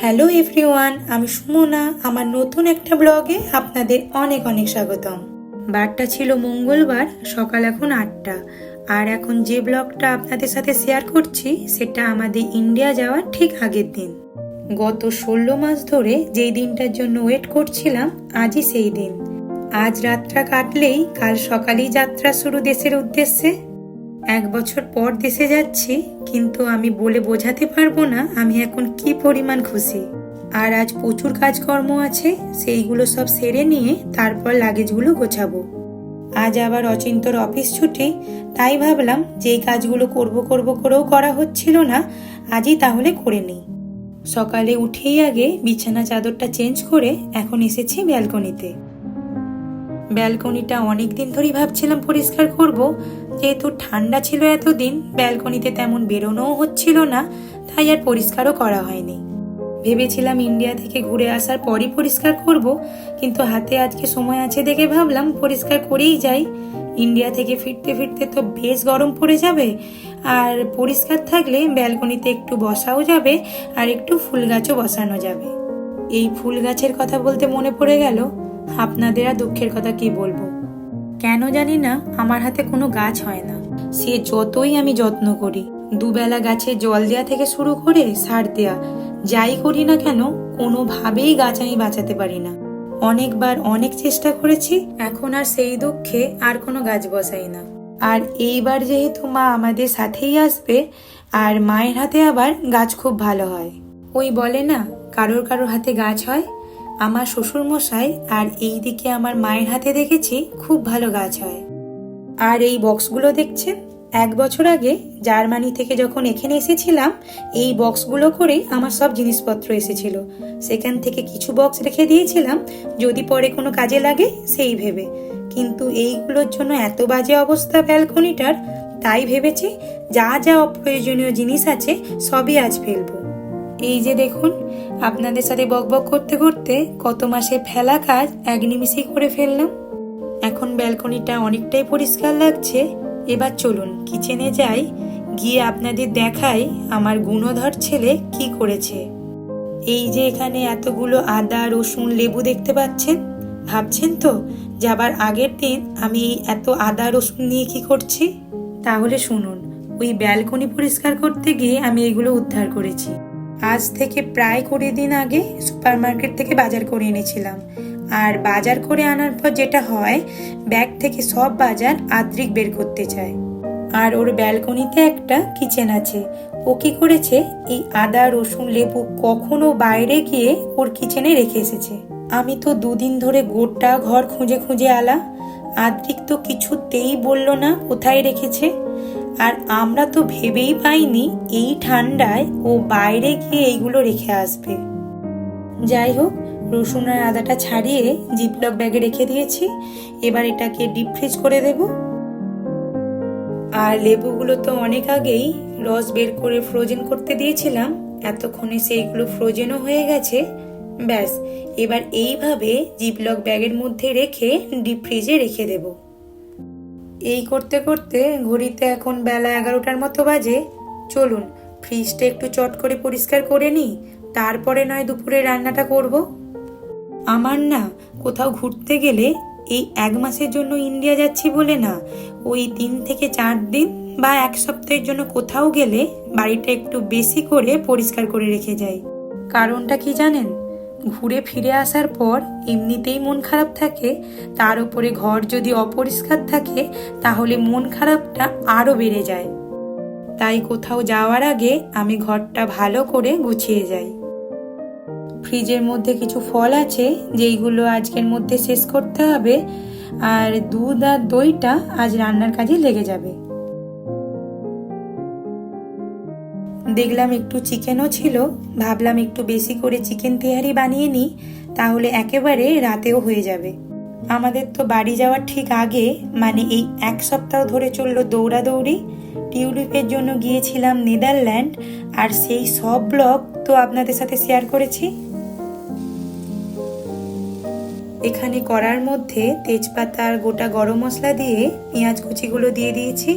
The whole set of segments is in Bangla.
হ্যালো এভরিওয়ান, আমি সুমনা। আমার নতুন একটা ব্লগে আপনাদের অনেক অনেক স্বাগতম। বারটা ছিল মঙ্গলবার, সকাল এখন আটটা। আর এখন যে ব্লগটা আপনাদের সাথে শেয়ার করছি, সেটা আমাদের ইন্ডিয়া যাওয়ার ঠিক আগের দিন। গত ষোলো মাস ধরে যেই দিনটার জন্য ওয়েট করছিলাম, আজই সেই দিন। আজ রাতটা কাটলেই কাল সকালেই যাত্রা শুরু দেশের উদ্দেশ্যে। এক বছর পর দেশে যাচ্ছি, কিন্তু আমি বলে বোঝাতে পারব না আমি এখন কি পরিমাণ খুশি। আর আজ প্রচুর কাজকর্ম আছে, সেইগুলো সব সেরে নিয়ে তারপর লাগেজগুলো গোছাবো। আজ আবার অচিন্তর অফিস ছুটি, তাই ভাবলাম যেই কাজগুলো করব করব করেও করা হচ্ছিল না, আজই তাহলে করে নিই। সকালে উঠেই আগে বিছানা চাদরটা চেঞ্জ করে এখন এসেছি ব্যালকনিতে। ব্যালকনিটা অনেক দিন ধরেই ভাবছিলাম পরিষ্কার করব যেহেতু ঠান্ডা ছিল এতদিন, ব্যালকনিতে তেমন বেরোনোও হচ্ছিল না, তাই আর পরিষ্কারও করা হয়নি। ভেবেছিলাম ইন্ডিয়া থেকে ঘুরে আসার পরই পরিষ্কার করব, কিন্তু হাতে আজকে সময় আছে দেখে ভাবলাম পরিষ্কার করেই যাই। ইন্ডিয়া থেকে ফিরতে ফিরতে তো বেশ গরম পড়ে যাবে, আর পরিষ্কার থাকলে ব্যালকনিতে একটু বসাও যাবে আর একটু ফুল গাছও বসানো যাবে। এই ফুল গাছের কথা বলতে মনে পড়ে গেল, আপনাদের আর দুঃখের কথা কি বলব? কেন জানি না, আমার হাতে কোনো গাছ হয় না। সে যতই আমি যত্ন করি, দুবেলা গাছে জল দেওয়া থেকে শুরু করে সার দেয়া, যাই করি না কেন, কোনোভাবেই গাছ আমি বাঁচাতে পারি না। অনেকবার অনেক চেষ্টা করেছি, এখন আর সেই দুঃখে আর কোনো গাছ বসাই না। আর এইবার যেহেতু মা আমাদের সাথেই আসবে, আর মায়ের হাতে আবার গাছ খুব ভালো হয়। ওই বলে না, কারোর কারোর হাতে গাছ হয় আমার শ্বশুর মশাই আর এই দিকে আমার মায়ের হাতে দেখেছি খুব ভালো গাছ হয়। আর এই বক্সগুলো দেখছেন? এক বছর আগে জার্মানি থেকে যখন এখানে এসেছিলাম, এই বক্সগুলো করেই আমার সব জিনিসপত্র এসেছিল। সেখান থেকে কিছু বক্স রেখে দিয়েছিলাম, যদি পরে কোনো কাজে লাগে সেই ভেবে। কিন্তু এইগুলোর জন্য এত বাজে অবস্থা ব্যালকনিটার, তাই ভেবেছি যা যা অপ্রয়োজনীয় জিনিস আছে সবই আজ ফেলব। এই যে দেখুন, আপনাদের সাথে বকবক করতে করতে কত মাসে ফেলা কাজ এক নিমিষেই করে ফেললাম। এখন ব্যালকনিটা অনেকটাই পরিষ্কার লাগছে। এবার চলুন কিচেনে যাই, গিয়ে আপনাদের দেখাই আমার গুণধর ছেলে কি করেছে। এই যে এখানে এতগুলো আদা, রসুন, লেবু দেখতে পাচ্ছেন? ভাবছেন তো, যাবার আগের দিন আমি এত আদা, রসুন নিয়ে কি করছি? তাহলে শুনুন, ওই ব্যালকনি পরিষ্কার করতে গিয়ে আমি এগুলো উদ্ধার করেছি। আজ থেকে প্রায় কুড়ি দিন আগে সুপার মার্কেট থেকে বাজার করে এনেছিলাম। আর বাজার করে আনার পর যেটা হয়, ব্যাগ থেকে সব বাজার আদ্রিক বের করতে চায়। আর ওর ব্যালকনিতে একটা কিচেন আছে। ও কি করেছে, এই আদা, রসুন, লেবু কখনো বাইরে গিয়ে ওর কিচেনে রেখে এসেছে। আমি তো দুদিন ধরে গোটা ঘর খুঁজে খুঁজে আলা। আদ্রিক তো কিছুতেই বলল না, কোথায় রেখেছে? আর আমরা তো ভেবেই পাইনি এই ঠান্ডায় ও বাইরে গিয়ে এইগুলো রেখে আসবে। যাই হোক, রসুন আর আদাটা ছাড়িয়ে জিপলক ব্যাগে রেখে দিয়েছি। এবার এটাকে ডিপ ফ্রিজ করে দেব। আর লেবুগুলো তো অনেক আগেই রস বের করে ফ্রোজেন করতে দিয়েছিলাম। এতক্ষণে সেইগুলো ফ্রোজেনও হয়ে গেছে। ব্যাস, এবার এইভাবে জিপলক ব্যাগের মধ্যে রেখে ডিপ ফ্রিজে রেখে দেব। এই করতে করতে ঘড়িতে এখন বেলা এগারোটার মতো বাজে। চলুন, ফ্রিজটা একটু চট করে পরিষ্কার করে নিই, তারপরে নয় দুপুরে রান্নাটা করব। আমার না কোথাও ঘুরতে গেলে এই এক মাসের জন্য ইন্ডিয়া যাচ্ছি বলে না, ওই তিন থেকে চার দিন বা এক সপ্তাহের জন্য কোথাও গেলে বাড়িটা একটু বেশি করে পরিষ্কার করে রেখে যাই। কারণটা কি জানেন? ঘুরে ফিরে আসার পর এমনিতেই মন খারাপ থাকে, তার উপরে ঘর যদি অপরিষ্কার থাকে, তাহলে মন খারাপটা আরও বেড়ে যায়। তাই কোথাও যাওয়ার আগে আমি ঘরটা ভালো করে গুছিয়ে যাই। ফ্রিজের মধ্যে কিছু ফল আছে, যেইগুলো আজকের মধ্যে শেষ করতে হবে, আর দুধ আর দইটা আজ রান্নার কাজে লেগে যাবে। দেখলাম একটু চিকেনও ছিল। ভাবলাম একটু বেশি করে চিকেন তেহারি বানিয়ে নিই, তাহলে একেবারে রাতেও হয়ে যাবে। আমাদের তো বাড়ি যাওয়ার ঠিক আগে মানে এই এক সপ্তাহ ধরে চলল দৌড়াদৌড়ি, টিউলিপের জন্য গিয়েছিলাম নেদারল্যান্ড, আর সেই সব ব্লগ তো আপনাদের সাথে শেয়ার করেছি। এখানে করার মধ্যে তেজপাতা আর গোটা গরম মশলা দিয়ে পেঁয়াজ কুচিগুলো দিয়ে দিয়েছি,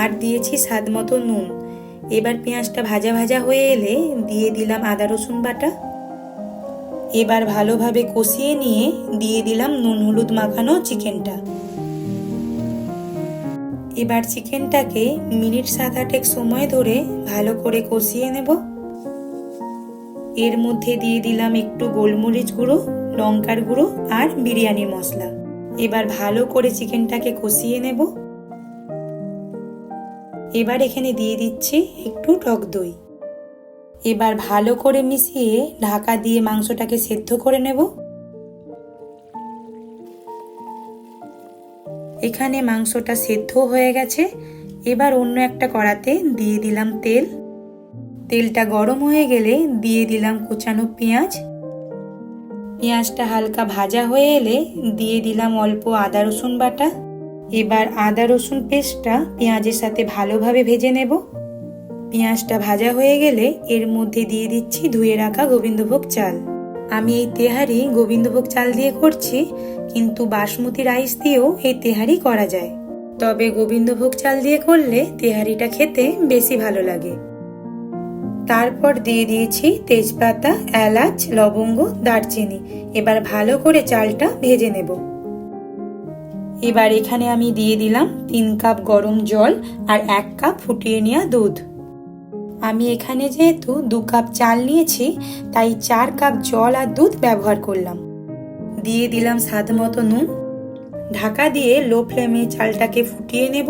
আর দিয়েছি স্বাদ মতো নুন। এবার পেঁয়াজটা ভাজা ভাজা হয়ে এলে দিয়ে দিলাম আদা রসুন বাটা। এবার ভালোভাবে কষিয়ে নিয়ে দিয়ে দিলাম নুন হলুদ মাখানো চিকেনটা। এবার চিকেনটাকে মিনিট সাত আটেক সময় ধরে ভালো করে কষিয়ে নেব। এর মধ্যে দিয়ে দিলাম একটু গোলমরিচ গুঁড়ো, লঙ্কার গুঁড়ো আর বিরিয়ানি মশলা। এবার ভালো করে চিকেনটাকে কষিয়ে নেব। এবার এখানে দিয়ে দিচ্ছি একটু টক দই। এবার ভালো করে মিশিয়ে ঢাকা দিয়ে মাংসটাকে সেদ্ধ করে নেব। এখানে মাংসটা সেদ্ধ হয়ে গেছে। এবার অন্য একটা কড়াতে দিয়ে দিলাম তেল। তেলটা গরম হয়ে গেলে দিয়ে দিলাম কুচানো পেঁয়াজ। পেঁয়াজটা হালকা ভাজা হয়ে এলে দিয়ে দিলাম অল্প আদা রসুন বাটা। এবার আদা, রসুন পেস্টটা পেঁয়াজের সাথে ভালোভাবে ভেজে নেব। পেঁয়াজটা ভাজা হয়ে গেলে এর মধ্যে দিয়ে দিচ্ছি ধুয়ে রাখা গোবিন্দভোগ চাল। আমি এই তেহারি গোবিন্দভোগ চাল দিয়ে করছি, কিন্তু বাসমতি রাইস দিয়েও এই তেহারি করা যায়। তবে গোবিন্দভোগ চাল দিয়ে করলে তেহারিটা খেতে বেশি ভালো লাগে। তারপর দিয়ে দিয়েছি তেজপাতা, এলাচ, লবঙ্গ, দারচিনি। এবার ভালো করে চালটা ভেজে নেব। এবার এখানে আমি দিয়ে দিলাম তিন কাপ গরম জল আর এক কাপ ফুটিয়ে নেওয়া দুধ। আমি এখানে যেহেতু দু কাপ চাল নিয়েছি, তাই চার কাপ জল আর দুধ ব্যবহার করলাম। দিয়ে দিলাম স্বাদ মতো নুন। ঢাকা দিয়ে লো ফ্লেমে চালটাকে ফুটিয়ে নেব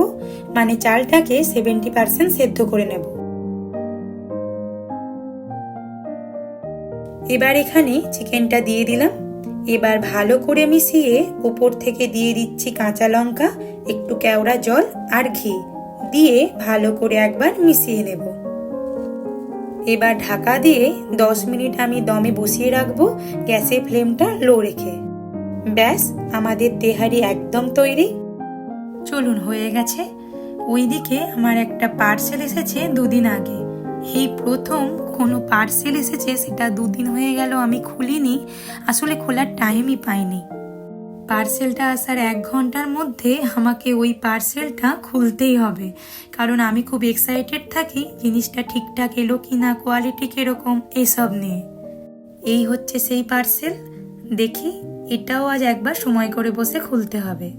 মানে চালটাকে সেভেন্টি পার্সেন্ট সেদ্ধ করে নেব। এবার এখানে চিকেনটা দিয়ে দিলাম। এবার ভালো করে মিশিয়ে উপর থেকে দিয়ে দিচ্ছি কাঁচা লঙ্কা, একটু কেওড়া জল আর ঘি। দিয়ে ভালো করে একবার মিশিয়ে নেব। এবার ঢাকা দিয়ে দশ মিনিট আমি দমে বসিয়ে রাখব গ্যাসের ফ্লেমটা লো রেখে। ব্যাস, আমাদের তেহারি একদম তৈরি। চলুন, হয়ে গেছে। ওইদিকে আমার একটা পার্সেল এসেছে দুদিন আগে। এই প্রথম কোনো পার্সেল এসেছে, সেটা দুদিন হয়ে গেল আমি খুলিনি। আসলে খোলার টাইমই পাইনি। পার্সেলটা আসার এক ঘণ্টার মধ্যে আমাকে ওই পার্সেলটা খুলতেই হবে। কারণ আমি খুব এক্সাইটেড থাকি, জিনিসটা ঠিকঠাক এলো কি না কোয়ালিটি কীরকম এসব নিয়ে। এই হচ্ছে সেই পার্সেল দেখি, এটাও আজ একবার সময় করে বসে খুলতে হবে।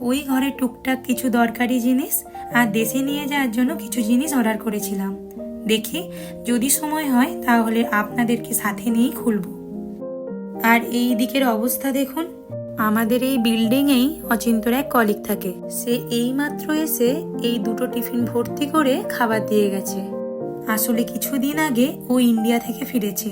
ওই ঘরে টুকটাক কিছু দরকারি জিনিস আর দেশে নিয়ে যাওয়ার জন্য কিছু জিনিস অর্ডার করেছিলাম। দেখি, যদি সময় হয়, তাহলে আপনাদেরকে সাথে নিয়েই খুলব। আর এই দিকের অবস্থা দেখুন, আমাদের এই বিল্ডিংয়েই অচিন্তর এক কলিক থাকে। সে এইমাত্র এসে এই দুটো টিফিন ভর্তি করে খাবার দিয়ে গেছে। আসলে কিছুদিন আগে ও ইন্ডিয়া থেকে ফিরেছে।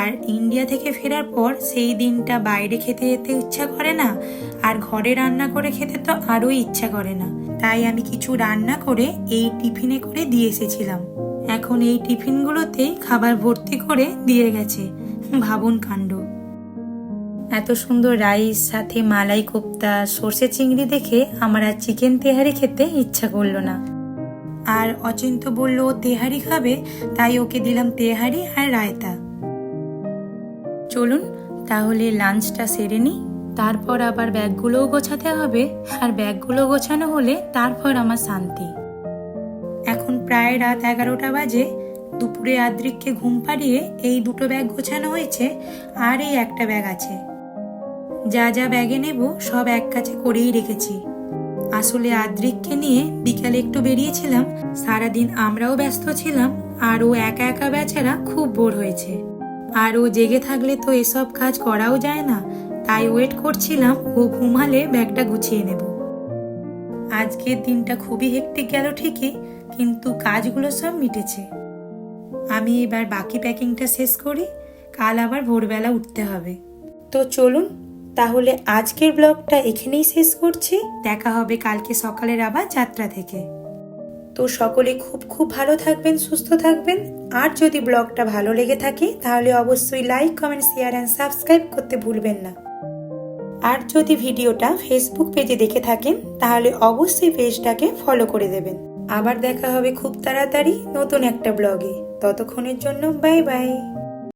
আর ইন্ডিয়া থেকে ফেরার পর সেই দিনটা বাইরে খেতে যেতে ইচ্ছা করে না, আর ঘরে রান্না করে খেতে তো আরও ইচ্ছা করে না। তাই আমি কিছু রান্না করে এই টিফিনে করে দিয়ে এসেছিলাম। এখন এই টিফিনগুলোতেই খাবার ভর্তি করে দিয়ে গেছে। ভাবুন কাণ্ড। এত সুন্দর রাইস, সাথে মালাই কোপ্তা, সর্ষে চিংড়ি দেখে আমার আর চিকেন তেহারি খেতে ইচ্ছা করল না। আর অচিন্ত বলল, ও তেহারি খাবে, তাই ওকে দিলাম তেহারি আর রায়তা। চলুন, তাহলে লাঞ্চটা সেরে নিই, তারপর আবার ব্যাগগুলোও গোছাতে হবে, আর ব্যাগগুলো গোছানো হলে তারপর আমার শান্তি। এখন প্রায় রাত এগারোটা বাজে। দুপুরে আদ্রিককে ঘুম পাড়িয়ে এই দুটো ব্যাগ গোছানো হয়েছে, আর এই একটা ব্যাগ আছে। যা যা ব্যাগে নেব, সব এক কাছে করেই রেখেছি। আসলে আদ্রিককে নিয়ে বিকালে একটু বেরিয়েছিলাম। সারাদিন আমরাও ব্যস্ত ছিলাম, আর ও একা একা বেচারা খুব বোর হয়েছে। আর ও জেগে থাকলে তো এসব কাজ করাও যায় না, তাই ওয়েট করছিলাম, ও ঘুমালে ব্যাগটা গুছিয়ে নেব। আজকের দিনটা খুবই হেক্টিক গেল ঠিকই কিন্তু কাজগুলো সব মিটেছে। আমি এবার বাকি প্যাকিংটা শেষ করি, কাল আবার ভোরবেলা উঠতে হবে। তো চলুন, তাহলে আজকের ব্লগটা এখানেই শেষ করছি। দেখা হবে কালকে সকালের আবার যাত্রা থেকে। তো সকলে খুব খুব ভালো থাকবেন, সুস্থ থাকবেন। আর যদি ব্লগটা ভালো লেগে থাকে, তাহলে অবশ্যই like comment share and subscribe করতে ভুলবেন না। আর যদি ভিডিওটা ফেসবুক পেজে দেখে থাকেন, তাহলে অবশ্যই পেজটাকে ফলো করে দেবেন। আবার দেখা হবে খুব তাড়াতাড়ি নতুন একটা ব্লগে। ততক্ষণের জন্য বাই বাই।